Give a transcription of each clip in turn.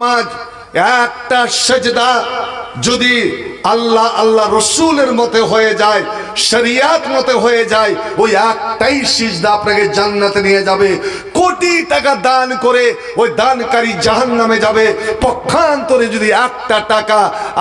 একটা সেজদা যদি আল্লাহ আল্লাহ রসুলের মতে হয়ে যায়, শরিয়াত মতে হয়ে যায়, ওই একটাই সিজদা আপনাকে জান্নাতে নিয়ে যাবে। কোটি টাকা দান করে ওই দানকারী জাহান নামে যাবে। পক্ষান্তরে যদি একটা টাকা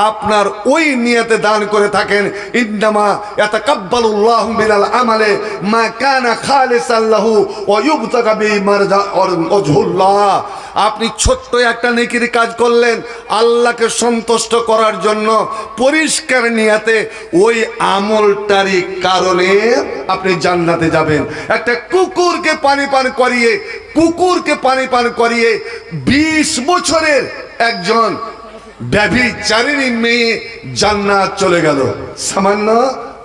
আপনার ওই নিয়তে দান করে থাকেন, ইন্নামা ইয়াতাকাব্বালুল্লাহু মিনাল আমালে মা কানা খালিসান লাহু ওয়া ইউবতাকা বিহি মারজা ওয়াজহুল্লাহ আপনি ছোট্ট একটা নেকির কাজ করলেন, আল্লাহকে সন্তুষ্ট করার জন্য পরিষ্কার নিয়াতে ওই আমলটারই কারণে আপনি জান্নাতে যাবেন। একটা কুকুরকে পানি পান করিয়ে, কুকুরকে পানি পান করিয়ে বিশ বছরের একজন ব্যভিচারিণী মেয়ে জান্নাত চলে গেল। সামান্য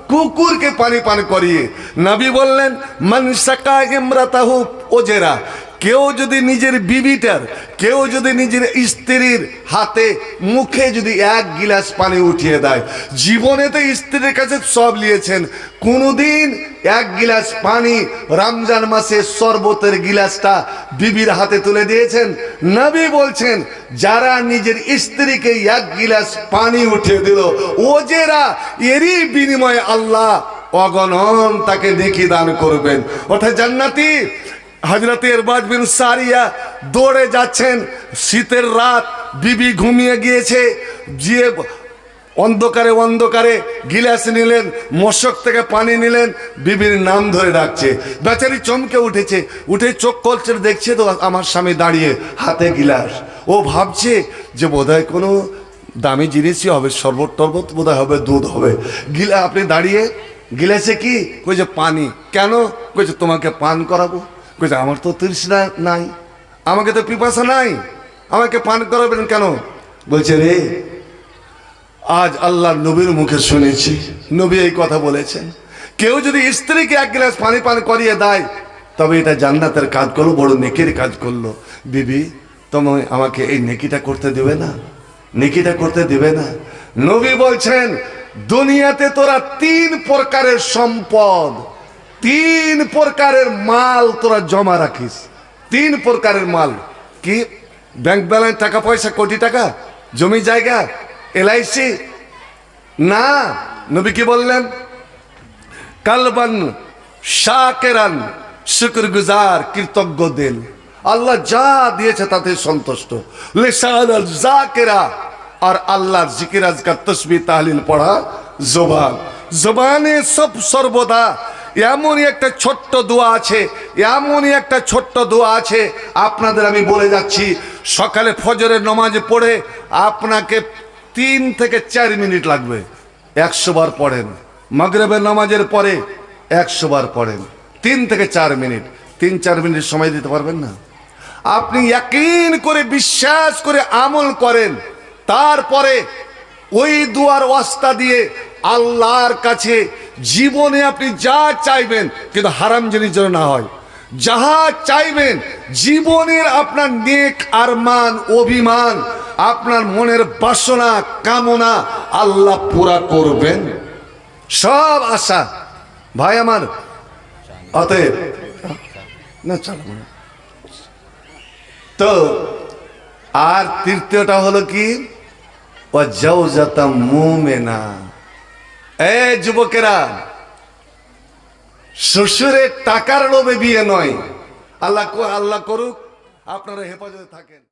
কুকুরকে পানি পান করিয়ে। নাবি বললেন মনসাকা ইমরাতাহু ওজেরা। কেউ যদি নিজের বিবিটার, কেউ যদি নিজের স্ত্রীর হাতে, মুখে যদি এক গিলাস পানি উঠিয়ে দেয়, জীবনে তো স্ত্রীর কাছে সব নিয়েছেন। কোনোদিন এক গিলাস পানি রমজান মাসে শরবতের গিলাসটা বিবির হাতে তুলে দিয়েছেন। নবী বলছেন, যারা নিজের স্ত্রীকে এক গিলাস পানি উঠিয়ে দিল ওজেরা এরই বিনিময়ে আল্লাহ অগণন তাকে নেকি দান করবেন। অর্থাৎ জান্নাতি হজরত এরবাজ বিন সারিয়া দৌড়ে যাচ্ছেন। শীতের রাত, বিবি ঘুমিয়ে গিয়েছে। গিয়ে অন্ধকারে অন্ধকারে গিলাস নিলেন, মশক থেকে পানি নিলেন, বিবির নাম ধরে ডাকছে। বেচারি চমকে উঠেছে। উঠে চোখ কলছে দেখছে তো, আমার স্বামী দাঁড়িয়ে হাতে গিলাস। ও ভাবছে যে বোধহয় কোনো দামি জিনিসই হবে, শরবত টরবত বোধহয় হবে, দুধ হবে। গিলা আপনি দাঁড়িয়ে গিলাসে কি? কইছে, পানি। কেন? কইছে, তোমাকে পান করাবো। কইছে, আমার তো তৃষ্ণা নাই। আমাকে তো পিপাসা নাই। আমাকে পান করাবেন কেন? বলছে, রে, আজ আল্লাহ নবীর মুখে শুনেছি। নবী এই কথা বলেছেন। কেউ যদি স্ত্রীকে এক গ্লাস পানি পান করিয়ে দেয়, তবে এটা জান্নাতের কাজ করল, বড় নেকির কাজ করল। বিবি, তুমি আমাকে এই নেকিটা করতে দেবে না? নেকিটা করতে দেবে না? নবী বলছেন, দুনিয়াতে তোরা তিন প্রকারের সম্পদ। তিন প্রকারের মাল তোরা জমা রাখিস। তিন প্রকারের মাল। কি? ব্যাংক ব্যালেন্স, টাকা পয়সা, কোটি টাকা, জমি জায়গা, এলআইসি? না। নবী কি বললেন? কালবান, শাকেরান শুক্র গুজার কৃতজ্ঞ দিল। আল্লাহ যা দিয়েছে তাতে সন্তুষ্ট। জাকেরা। আর আল্লাহর জিকির আজকার তসবি, তাহলিল পড়া, জবান। জবানে সব সর্বদা এমনই একটা ছোট্ট দোয়া আছে, এমনই একটা ছোট্ট দোয়া আছে। আপনাদের আমি বলে যাচ্ছি, সকালে ফজরের নমাজে পড়ে আপনাকে তিন থেকে চার মিনিট লাগবে। একশো বার পড়েন। মগরবের নামাজের পরে একশো বার পড়েন। তিন থেকে চার মিনিট। তিন, চার মিনিট সময় দিতে পারবেন না? আপনি একইন করে বিশ্বাস করে আমল করেন। তারপরে ওই দুয়ার ওয়াস্তা দিয়ে আল্লাহর কাছে জীবনে আপনি যা চাইবেন, কিন্তু হারাম জিনিস যেন না হয়। যাহা চাইবেন, জীবনের আপনার নেক আরমান, অভিমান, আপনার মনের বাসনা, কামনা আল্লাহ পুরা করবেন। সব আশা। ভাই আমার, অতএব তো, আর তৃতীয়টা হলো কি? ও জৌজাতা মুমেনা। এ যুবকেরা শ্বশুরের টাকার লোভে বিয়ে নয়। আল্লাহ আল্লাহ করুক আপনারা হেফাজতে থাকেন।